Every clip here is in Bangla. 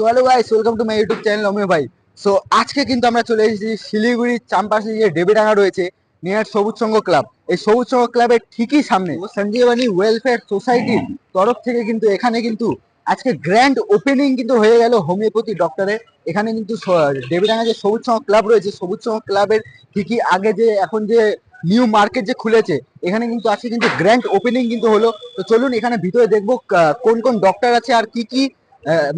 So hello guys welcome to my YouTube channel Amiya ভাই সো আজকে কিন্তু আমরা চলে এসেছি শিলিগুড়ি চাম্পাশে যে ডেবিডাঙ্গা রয়েছে নিয়ার সবুজ সংঘ ক্লাব এই সবুজ সংঘ ক্লাবের ঠিকই সামনে সঞ্জীবানী ওয়েলফেয়ার সোসাইটির তরফ থেকে কিন্তু এখানে কিন্তু আজকে গ্র্যান্ড ওপেনিং কিন্তু হয়ে গেল হোমিওপ্যাথি ডক্টরের এখানে কিন্তু ডেবিডাঙ্গা যে সবুজ সংঘ ক্লাব রয়েছে, সবুজ সংঘ ক্লাবের ঠিকই আগে যে, এখন যে নিউ মার্কেট যে খুলেছে, এখানে কিন্তু আজকে কিন্তু গ্র্যান্ড ওপেনিং কিন্তু হলো। তো চলুন এখানে ভিতরে দেখব কোন কোন ডক্টর আছে আর কি কি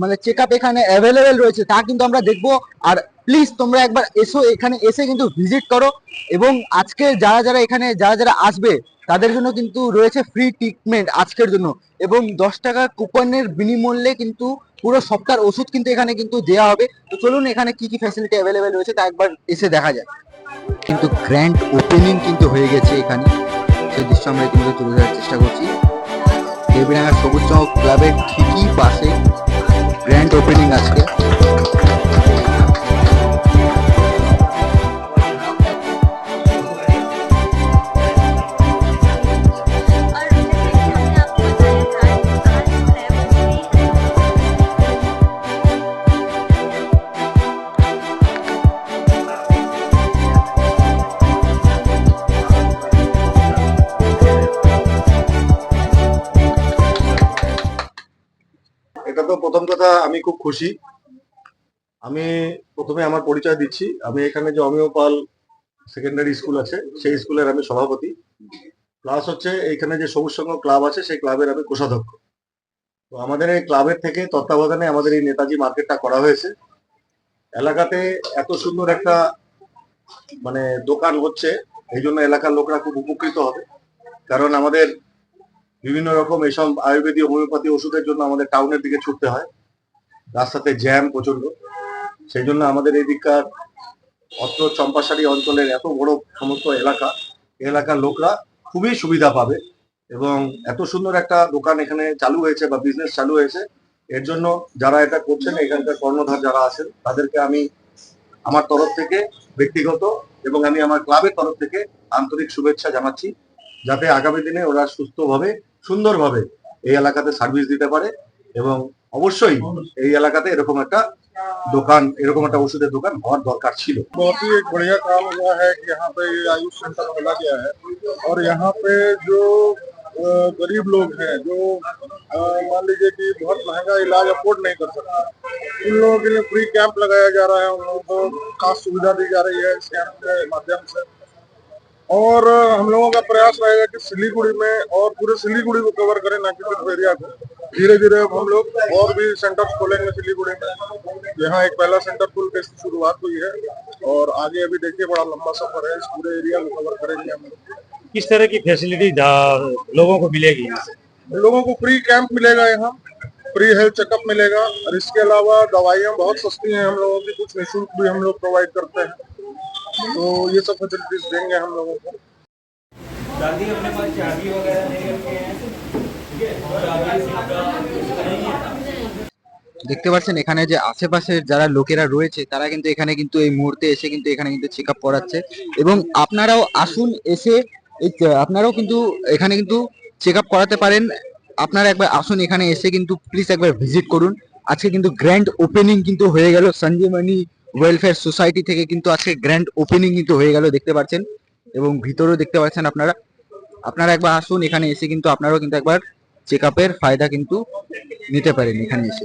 মানে চেক আপ এখানে অ্যাভেলেবেল রয়েছে, তা কিন্তু আমরা দেখব। আর প্লিজ তোমরা একবার এসো, এখানে এসে কিন্তু ভিজিট করো। এবং আজকে যারা যারা এখানে, যারা যারা আসবে, তাদের জন্য কিন্তু রয়েছে ফ্রি ট্রিটমেন্ট আজকের জন্য। এবং দশ টাকা কুপনের বিনিমূল্যে কিন্তু পুরো সপ্তাহের ওষুধ কিন্তু এখানে কিন্তু দেওয়া হবে। তো চলুন এখানে কি কি ফ্যাসিলিটি অ্যাভেলেবেল রয়েছে, তা একবার এসে দেখা যায় কিন্তু গ্র্যান্ড ওপেনিং কিন্তু হয়ে গেছে এখানে। সেই দৃশ্য আমরা ইতিমধ্যে তুলে ধরার চেষ্টা করছি। দেবীরাঙ্গা সবুজ চক ক্লাবের ঠিকই পাশে গ্র্যান্ড ওপেনিং আজকে। এটা তো প্রথম কথা, আমি খুব খুশি। আমি প্রথমে আমার পরিচয় দিচ্ছি। আমি এখানে যে অমিওপাল সেকেন্ডারি স্কুল আছে, সেই স্কুলের আমি সভাপতি। প্লাস হচ্ছে এখানে যে সবুজ সংঘ ক্লাব আছে, সেই ক্লাবের আমি কোষাধ্যক্ষ। তো আমাদের এই ক্লাবের থেকে তত্ত্বাবধানে আমাদের এই নেতাজি মার্কেটটা করা হয়েছে। এলাকাতে এত সুন্দর একটা মানে দোকান হচ্ছে, এই জন্য এলাকার লোকরা খুব উপকৃত হবে। কারণ আমাদের বিভিন্ন রকম এইসব আয়ুর্বেদিক হোমিওপ্যাথি ওষুধের জন্য আমাদের টাউনের দিকে ছুটতে হয়। রাস্তাতে জ্যাম প্রচণ্ড সেই জন্য আমাদের এই দিককার অত্র চম্পাশাড়ি অঞ্চলের এত বড় সমস্ত এলাকা এলাকার লোকরা খুবই সুবিধা পাবে এবং এত সুন্দর একটা দোকান এখানে চালু হয়েছে বা বিজনেস চালু হয়েছে, এর জন্য যারা এটা করছেন, এখানকার কর্ণধার যারা আছেন, তাদেরকে আমি আমার তরফ থেকে ব্যক্তিগত এবং আমি আমার ক্লাবের তরফ থেকে আন্তরিক শুভেচ্ছা জানাচ্ছি। যাতে আগামী দিনে ওরা সুস্থভাবে সুন্দরভাবে এই এলাকাতে সার্ভিস দিতে পারে এবং অবশ্যই এই এলাকাতে এরকম একটা দোকান এরকম একটা ওষুধের দোকান হওয়ার দরকার ছিল बहुत ही एक बढ़िया काम हुआ है कि यहाँ पे ये आयुष सेंटर खोला गया है और यहाँ पे जो अ, गरीब लोग हैं जो अ, मान लीजिए कि बहुत महंगा इलाज अफोर्ड नहीं कर सकते उन लोगों के लिए फ्री कैंप लगाया जा रहा है उन लोगों को खास सुविधा दी जा रही है इस कैंप के माध्यम से और हम लोगों का प्रयास रहेगा कि सिलीगुड़ी में और पूरे सिलीगुड़ी को कवर करें ना कि सिर्फ़ एरिया को। धीरे धीरे अब हम लोग और भी सेंटर्स खोलेंगे सिलीगुड़ी में। यहाँ एक पहला सेंटर खुल के इसकी शुरुआत हुई है और आगे अभी देखिए बड़ा लंबा सफ़र है इस पूरे एरिया को कवर करेंगे हम। किस तरह की फैसिलिटी लोगों को मिलेगी? लोगों को फ्री कैंप मिलेगा यहाँ फ्री हेल्थ चेकअप मिलेगा। और इसके अलावा दवाइयाँ बहुत सस्ती हैं हम लोगों की कुछ निःशुल्क भी हम लोग प्रोवाइड करते हैं। तो ये सब फैसिलिटीज देंगे हम लोगों को दादी अपने पास चाबी वगैरह नहीं रखे हैं ठीक है चाबी सिक्का नहीं है দেখতে পাচ্ছেন এখানে যে আশেপাশের যারা লোকেরা রয়েছে তারা কিন্তু এখানে কিন্তু এই মুহূর্তে এসে কিন্তু এখানে কিন্তু চেক আপ করাচ্ছে এবং আপনারাও আসুন এসে এই যে- আপনারাও কিন্তু এখানে কিন্তু চেক আপ করাতে পারেন আপনারা একবার আসুন এখানে এসে কিন্তু প্লিজ একবার ভিজিট করুন আজকে কিন্তু গ্র্যান্ড ওপেনিং কিন্তু হয়ে গেল সঞ্জীবনী ওয়েলফেয়ার সোসাইটি থেকে কিন্তু আজকে গ্র্যান্ড ওপেনিং কিন্তু হয়ে গেল, দেখতে পাচ্ছেন। এবং ভিতরেও দেখতে পাচ্ছেন আপনারা। আপনারা একবার আসুন, এখানে এসে কিন্তু আপনারাও কিন্তু একবার চেক আপের ফায়দা কিন্তু নিতে পারেন, এখানে এসে।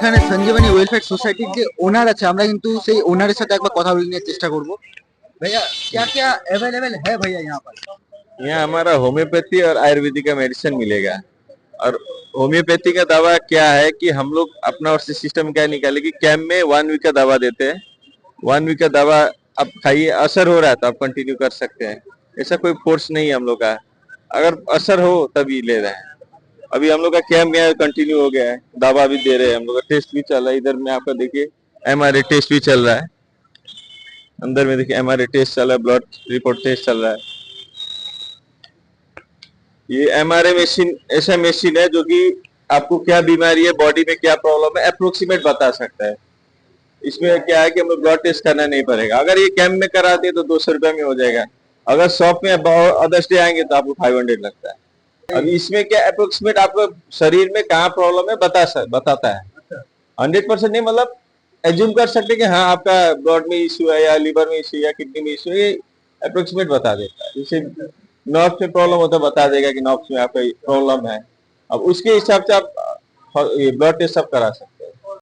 এখানে সঞ্জীবনী ওয়েলফেয়ার সোসাইটির যে ওনার আছে আমরা কিন্তু সেই ওনারের সাথে একবার কথা বলে নেওয়ার চেষ্টা করব भैया क्या क्या अवेलेबल है भैया यहाँ पर यहाँ हमारा होम्योपैथी और आयुर्वेदिक का मेडिसिन मिलेगा और होम्योपैथी का दवा क्या है कि हम लोग अपना और सिस्टम क्या निकाले कि कैम्प में वन वीक का दवा देते हैं वन वीक का दवा आप खाइए असर हो रहा है तो आप कंटिन्यू कर सकते हैं ऐसा कोई फोर्स नहीं है हम लोग का अगर असर हो तभी ले रहे हैं अभी हम लोग का कैम्प गया कंटिन्यू हो गया है। दवा भी दे रहे हैं हम लोग का। टेस्ट भी चल रहा है। इधर में आपका देखिए एम टेस्ट भी चल रहा है। अंदर में देखिए एम टेस्ट चल रहा है ब्लड रिपोर्ट टेस्ट चल रहा है। ये एमआरआई मशीन ऐसा मशीन है जो कि आपको क्या बीमारी है बॉडी में क्या प्रॉब्लम है अप्रोक्सीमेट बता सकता है। इसमें क्या है कि हमें ब्लड टेस्ट करना नहीं पड़ेगा। अगर ये कैम्प में कराते तो दो सौ रुपया में हो जाएगा। अगर शॉप में अदर्स डे आएँगे तो आपको फाइव हंड्रेड लगता है। अब इसमें क्या अप्रोक्सीमेट आपको शरीर में कहाँ प्रॉब्लम है बता सक, बताता है। हंड्रेड परसेंट नहीं मतलब एज्यूम कर सकते कि हाँ आपका ब्लड में इश्यू है या लीवर में इश्यू या किडनी में इश्यू है ये अप्रोक्सीमेट बता देता है। जैसे नर्व में प्रॉब्लम होता है बता देगा कि नर्व में आपका प्रॉब्लम है। अब उसके हिसाब से आप ब्लड टेस्ट सब करा सकते हैं।